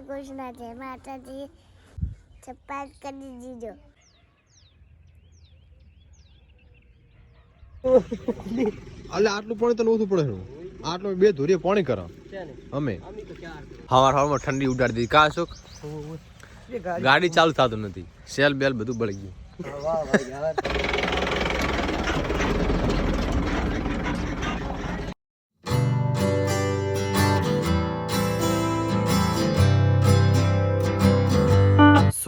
કૃષ્ણ જય માતાજી કરી આટલું પાણી તને ઓછું પડે આટલું બે ધોરીએ પાણી કરા. અમે. હવાર હવારમાં ઠંડી ઉડાડી દીધી. કા અશોક? ગાડી ચાલુ થતું નથી. સેલ બેલ બધું બળી ગયું.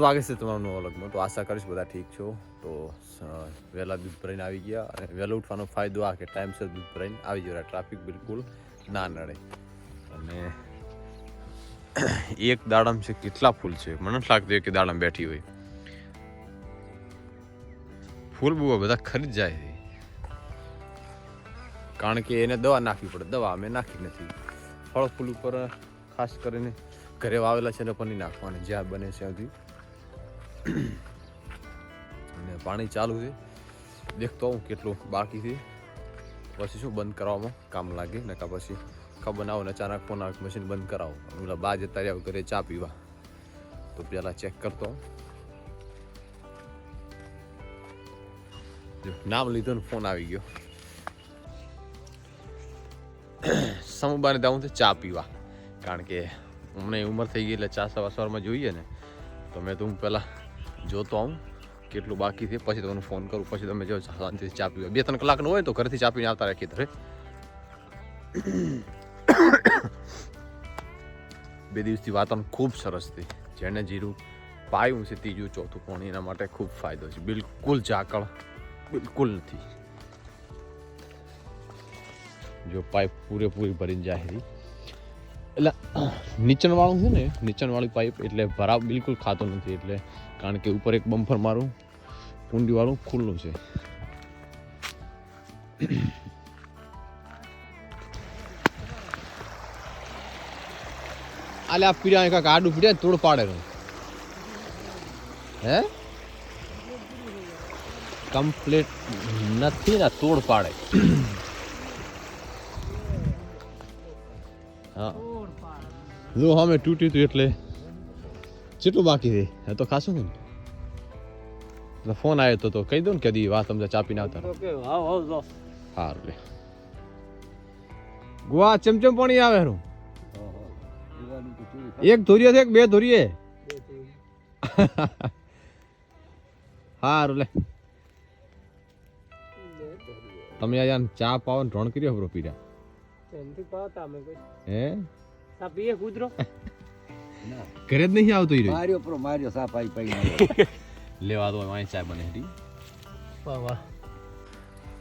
સ્વાગત છે તમારું નવા વ્લોગમાં તો આશા કરીશ બધા ઠીક છો. તો વહેલા દૂધ ભરાઈને આવી ગયા અને વહેલો ઉઠવાનો ફાયદો આ કે ટાઈમસર દૂધ ભરાઈને આવી જવાય. ટ્રાફિક બિલકુલ ના નડે. અને એક દાડમ છે કેટલા ફૂલ છે? મને નથી લાગતું કે દાડમ બેઠી હોય. ફૂલ બહુ બધા ખરીદ જાય છે. કારણ કે એને દવા નાખવી પડે. દવા અમે નાખી નથી. ફળ ફૂલ ઉપર ખાસ કરીને ઘરે વાવેલા છે ને પણ નહીં નાખવાની. જ્યાં બને છે સુધી. અને પાણી ચાલુ છે. દેખતો હું કેટલું બાકી છે. પછી શું બંધ કરવામાં કામ લાગે? નકા પછી ખબર ના હોય અચાનક ફોન આવે મશીન બંધ કરાવો. પેલા બા જતા રહ્યા ઘરે ચા પીવા. તો પેલા ચેક કરતો નામ લીધો ને ફોન આવી ગયો. સમુબાને જાઉં છે ચા પીવા. કારણ કે અમને ઉંમર થઈ ગઈ એટલે ચા સવાર સવારમાં જોઈએ ને. તો મેં તો હું પહેલાં જોતો આવું. કેટલું બાકી છે? પછી તમને ફોન કરું. પછી તમે જો શાંતિથી ચા બે ત્રણ કલાકનું હોય તો ઘરેથી ચા પીને આવતા રાખીએ ઘરે બે દિવસથી વાતાવરણ ખૂબ સરસ છે. જેણે જીરું પાયું છે ત્રીજું, ચોથું પણ એના માટે ખૂબ ફાયદો છે. બિલકુલ ઝાકળ, બિલકુલ નથી. જો પાઇપ પૂરેપૂરી ભરીને જાય એટલે નીચણવાળું છે ને, નીચણવાળી પાઇપ એટલે ભરાવ બિલકુલ ખાતો નથી. એટલે કારણ કે ઉપર એક બમ્ફર મારું કુંડી વાળું ખુલ્લું છે. આલે આ પીડ્યા કાંક આડું પીડ્યા તોડ પાડે છે. હે? કમ્પ્લીટ નથી ને તોડ પાડે. હા. જો અમે તૂટ્યું હતું એટલે. કેટલું બાકી છે? એ તો ખાસું ને? એટલે ફોન આવ્યો તો તો કહી દઉં ને કદી વાત તમને ચાપીને આવતા રહો. સારું લે ગુવા ચમચમ પાણી આવે હારું એક ધોરીએ છે બે ધોરીએ સારું લે તમે અહીંયા ચા પાવો ને ત્રણ કર્યો બરો પીડા હે? ઘરે જ નહીં આવતો રહ્યો. માર્યો પ્રો માર્યો સા પાઈ પાઈ. લેવા દો અહીં ચા બને વાહ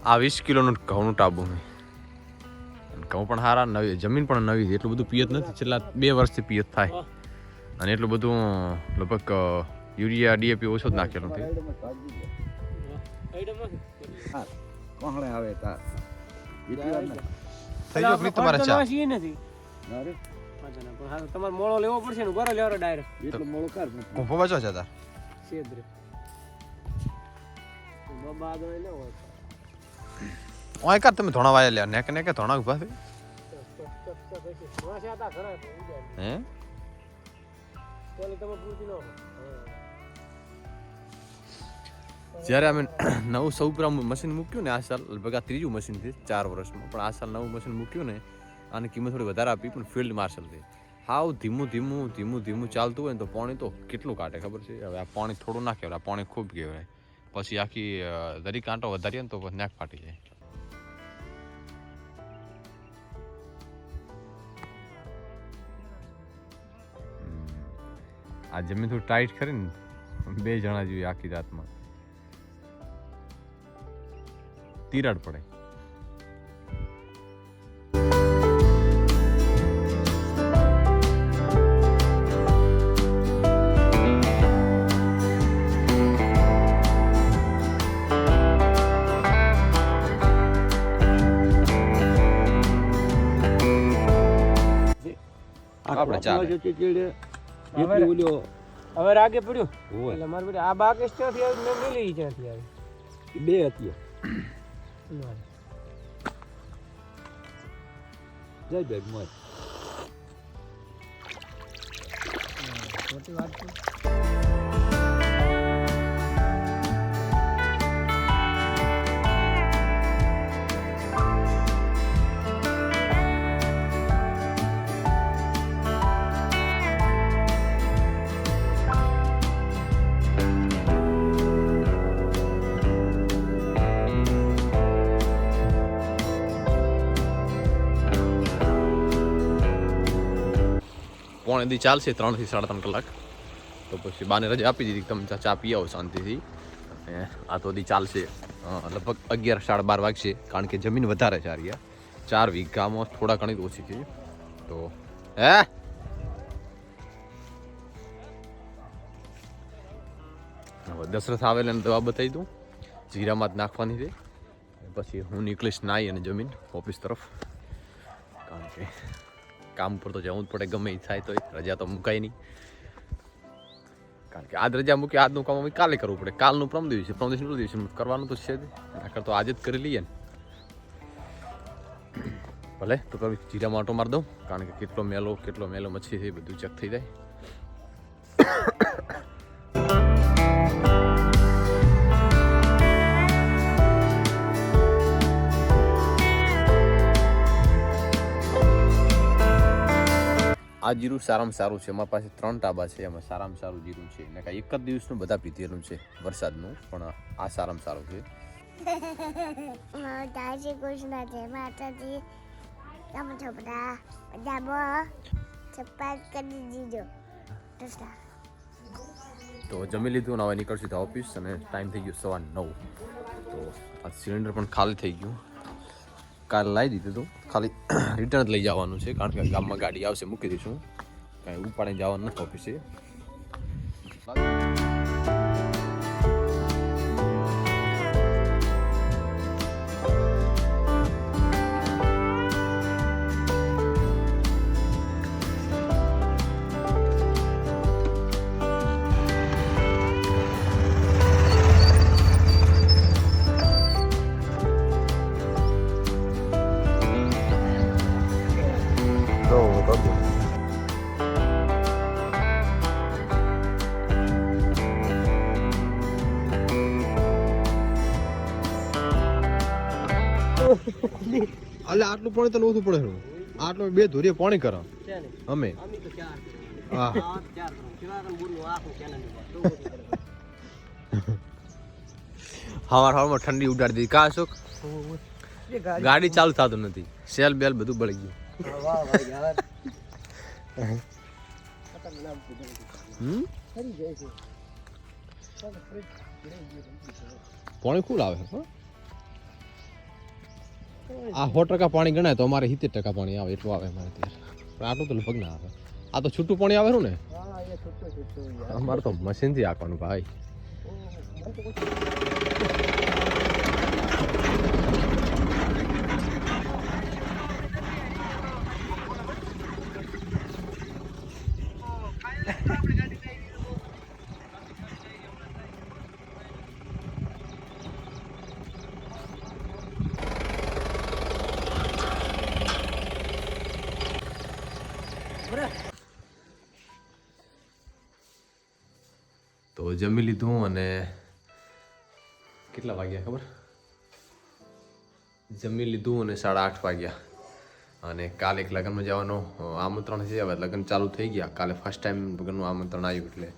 આ વીસ કિલોનું ઘઉંનું ટાબુ ઘઉં પણ સારા નવી જમીન પણ નવી છે એટલું બધું પિયત નથી. છેલ્લા બે વર્ષથી પિયત થાય. અને એટલું બધું લગભગ યુરિયા ડીએપી ઓછો જ નાખેલો છે. હા, કોહણે આવે તાર એટલી વાર ના. થઈ ગયો ચા. અરે, તમારે મોળો લેવો પડશે ને ગોરો લેવાનો ડાયરેક્ટ એટલું મોડું કર કુંભો છો છે તાર ઓય કર તમે ધોણા વાયા લ્યા નેકે નેકે ધોણા ઊભા ઉજાડ હે? જ્યારે અમે નવું સૌ ગ્રામ મશીન મૂક્યું ને આ સાલ લગભગ આ ત્રીજું મશીન છે ચાર વર્ષમાં. પણ આ સાલ નવું મશીન મૂક્યું ને આની કિંમત થોડી વધારે આપી પણ ફિલ્ડ માર્શલ છે. હાવ ધીમું ધીમું ધીમું ધીમું ચાલતું હોય ને તો પાણી તો કેટલું કાઢે ખબર છે? હવે આ પાણી થોડું ના કહેવાય આ પાણી ખૂબ કહેવાય. પછી આખી અ, દરી કાંટો વધારીએ ને તો પછી નાક ફાટી જાય હમ. આ જમીન થોડું ટાઈટ કરીને બે જણા જેવી આખી રાતમાં તિરાડ પડે ચાલે. એટલી ઓલ્યો હવે રાગે પડ્યું? એટલે મારે બેટા આ બાકેશ ક્યાંથી આવી મેં મેલી ક્યાંથી આવી. બે હતી. જય બેગ મોજ ખોટી વાત છે. પોણે દી ચાલશે, ત્રણથી સાડા ત્રણ કલાક. તો પછી બાને રજા આપી દીધી તમે ચા- ચા પી આવો શાંતિથી. અને આ તો દી ચાલશે લગભગ અગિયાર સાડા બાર વાગશે, કારણ કે જમીન વધારે છે આ ચાર વીઘામાં થોડા ઘણી ઓછી છે. તો, હે? હવે દશરથ આવેલા ને દવા બતાવી દઉં. જીરામાં જ નાખવાની છે. પછી હું નીકળીશ નાઈ અને જમીન ઓફિસ તરફ. કારણ કે કામ પર તો જવું જ પડે, ગમે થાય તો રજા તો મુકાય નહીં. કારણ કે આજ રજા મૂકી આજનું કામ અમે કાલે કરવું પડે. કાલનું પ્રમ દિવસે પ્રમ દિવસે દિવસે કરવાનું તો છે જ. આખર તો આજે જ કરી લઈએ ને. ભલે, તો તમે જીરા માટો મારી દઉં, કારણ કે કેટલો મેલો કેટલો મેલો મચ્છી થઈ બધું ચેક થઈ જાય. આ જીરું સારામાં સારું છે. અમારી પાસે ત્રણ ટાબા છે. એમાં સારામાં સારું જીરું છે. ને કાંઈ એક જ દિવસનું બધા પીધેલું છે વરસાદનું પણ આ સારામાં સારું છે. શ્રી કૃષ્ણ જય માતાજી તમે છો કરી દીજો. તો જમી લીધું અને હવે નીકળશું તો ઓફિસ અને ટાઈમ થઈ ગયો સવાર નવ. તો આ સિલિન્ડર પણ ખાલી થઈ ગયું. કાલે લાવી દીધું હતું ખાલી રિટર્ન જ લઈ જવાનું છે, કારણ કે ગામમાં ગાડી આવશે, મૂકી દઈશું. કાંઈ ઉપાડીને જવાનું નથી ઓફિસે એટલે આટલું પાણી તો ઓછું પડે આટલું બે ધોરીએ પાણી કરો અમે. હવાર હવારમાં ઠંડી ઉડાડી દીધી. કા અશોક? ગાડી ચાલુ થતું નથી. સેલ બેલ બધું બળી ગયું. પાણી ખૂબ આવે આ સો ટકા પાણી ગણાય તો અમારે સિત્તેર ટકા પાણી આવે, એટલું આવે અમારે ત્યાં. પણ આટલું તો લગભગ ના આવે. આ તો છૂટું પાણી આવે ને? અમારે તો મશીનથી આપવાનું ભાઈ. તો જમી લીધું અને કેટલા વાગ્યા ખબર? જમી લીધું અને સાડા આઠ વાગ્યા. અને કાલે એક લગ્નમાં જવાનું આમંત્રણ છે. હવે લગ્ન ચાલુ થઈ ગયા. કાલે ફર્સ્ટ ટાઈમ લગ્નનું આમંત્રણ આવ્યું એટલે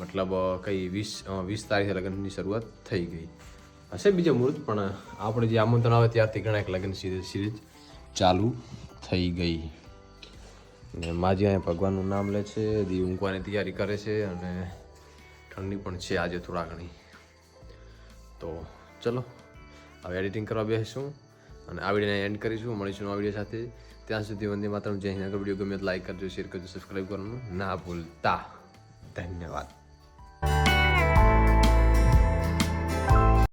મતલબ કઈ વીસ વીસ તારીખે લગ્નની શરૂઆત થઈ ગઈ. હશે બીજા મુહૂર્ત, પણ આપણે જે આમંત્રણ આવે ત્યારથી ઘણા એક લગ્ન સિરીઝ ચાલુ થઈ ગઈ. ને માજી અહીંયા ભગવાનનું નામ લે છે, દી ઊંઘવાની તૈયારી કરે છે અને ઠંડી પણ છે આજે થોડા ઘણી. તો ચલો, હવે એડિટિંગ કરવા બેસીશું અને આ વિડીયોને એન્ડ કરીશું. મળીશું નવા વીડિયો સાથે. ત્યાં સુધી વંદે માત્ર જય હિન્દ. વીડિયો ગમે તો લાઈક કરજો શેર કરજો સબસ્ક્રાઈબ કરવાનું ના ભૂલતા. ધન્યવાદ.